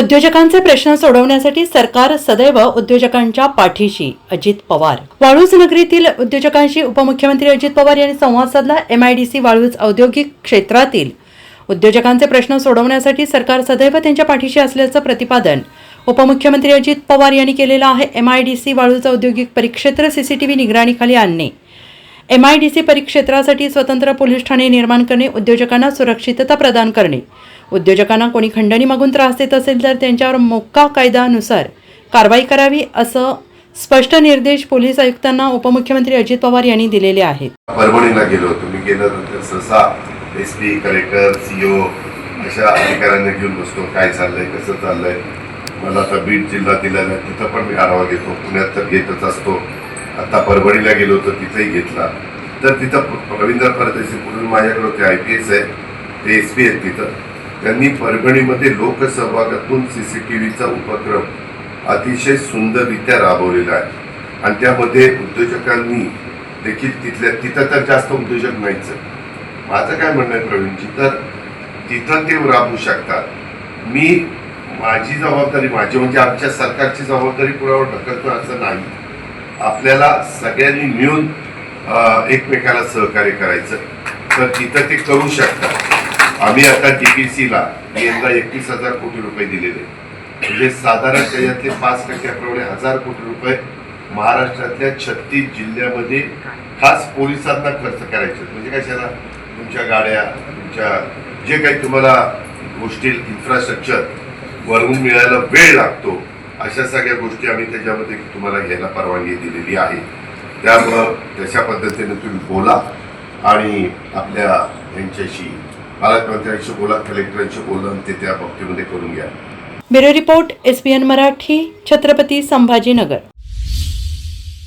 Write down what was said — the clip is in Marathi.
उद्योजकांचे प्रश्न सोडवण्यासाठी सरकार सदैव उद्योजकांच्या पाठीशी अजित पवार. वाळूज नगरीतील उद्योजकांशी उपमुख्यमंत्री अजित पवार यांनी संवाद साधला. एमआयडीसी वाळूज औद्योगिक क्षेत्रातील उद्योजकांचे प्रश्न सोडवण्यासाठी सरकार सदैव त्यांच्या पाठीशी असल्याचं प्रतिपादन उपमुख्यमंत्री अजित पवार यांनी केलेलं आहे. एमआयडीसी वाळूज औद्योगिक परिक्षेत्र सीसीटीव्ही निगराणीखाली आणणे. एमआयडीसी परिक्षेत्रासाठी स्वतंत्र पोलीस ठाणे निर्माण करणे उद्योजकांना सुरक्षितता प्रदान करणे. उद्योजकांना कोणी खंडणी मागून त्रास देत असेल तर त्यांच्यावर मोक्का कायद्यानुसार कारवाई करावी असं स्पष्ट निर्देश पोलीस आयुक्तांना उपमुख्यमंत्री अजित पवार यांनी दिलेले आहेत. परभणीला गेलो होतो. मी गेल्यानंतर सहसा एस पी कलेक्टर सीओ अशा अधिकाऱ्यांना घेऊन बसतो काय चाललंय कसं चाललंय? मला आता बीड जिल्हा दिला नाही तिथं पण मी आढावा घेतो. पुण्यात तर घेतच असतो. आता परभणीला गेलो होतो. तिथंही घेतला. तर तिथं रवींद्र परदेशी पूर्वी माझ्याकडे होते. आय पी एस आहे. ते एस पी आहेत तिथं. त्यांनी परभणीमध्ये लोकसहभागातून सी सी टी व्हीचा उपक्रम अतिशय सुंदररित्या राबवलेला आहे. आणि त्यामध्ये उद्योजकांनी देखील तिथल्या तिथं तर जास्त उद्योजक नाहीच माझं काय म्हणणं आहे प्रवीणजी तर तिथं ते राबवू शकतात. मी माझी जबाबदारी माझी म्हणजे आमच्या सरकारची जबाबदारी पुरावर ढकलतो असं नाही. आपल्याला सगळ्यांनी मिळून एकमेकाला सहकार्य करायचं. तर तिथं ते करू शकतात. आम्ही आता टीपीसीला यंदा एकवीस हजार कोटी रुपये दिलेले. म्हणजे साधारण त्याच्यातले पाच टक्क्याप्रमाणे हजार कोटी रुपये महाराष्ट्रातल्या छत्तीस जिल्ह्यामध्ये खास पोलिसांना खर्च करायचे म्हणजे कशाला? तुमच्या गाड्या तुमच्या जे काही तुम्हाला गोष्टी इन्फ्रास्ट्रक्चर वरून मिळायला वेळ लागतो अशा सगळ्या गोष्टी आम्ही त्याच्यामध्ये तुम्हाला घ्यायला परवानगी दिलेली आहे. त्यामुळं तशा पद्धतीने तुम्ही बोला आणि आपल्या यांच्याशी पालकमंत्र्यांशी बोला कलेक्टरांशी बोला ते त्या बाबतीमध्ये करून घ्या. Bureau report SBN Marathi Chhatrapati Sambhajinagar.